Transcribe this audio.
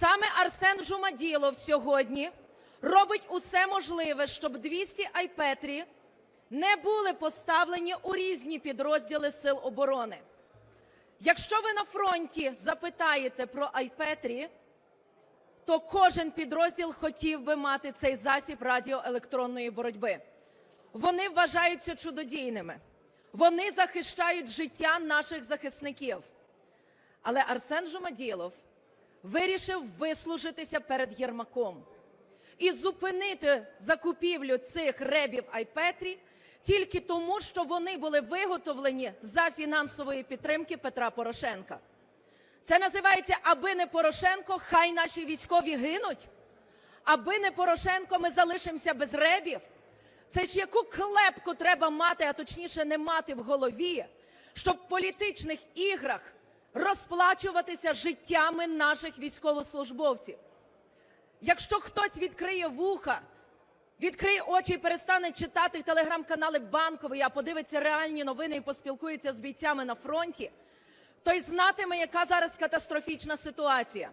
Саме Арсен Жумаділов сьогодні робить усе можливе, щоб 200 айпетрі не були поставлені у різні підрозділи Сил оборони. Якщо ви на фронті запитаєте про айпетрі, то кожен підрозділ хотів би мати цей засіб радіоелектронної боротьби. Вони вважаються чудодійними. Вони захищають життя наших захисників. Але Арсен Жумаділов вирішив вислужитися перед Єрмаком і зупинити закупівлю цих ребів Айпетрі тільки тому, що вони були виготовлені за фінансової підтримки Петра Порошенка. Це називається Аби не Порошенко, хай наші військові гинуть. Аби не Порошенко, ми залишимося без ребів. Це ж яку клепку треба мати, а точніше не мати в голові, щоб в політичних іграх розплачуватися життями наших військовослужбовців. Якщо хтось відкриє вуха, відкриє очі і перестане читати телеграм-канали Банкової, а подивиться реальні новини і поспілкується з бійцями на фронті, той знатиме, яка зараз катастрофічна ситуація.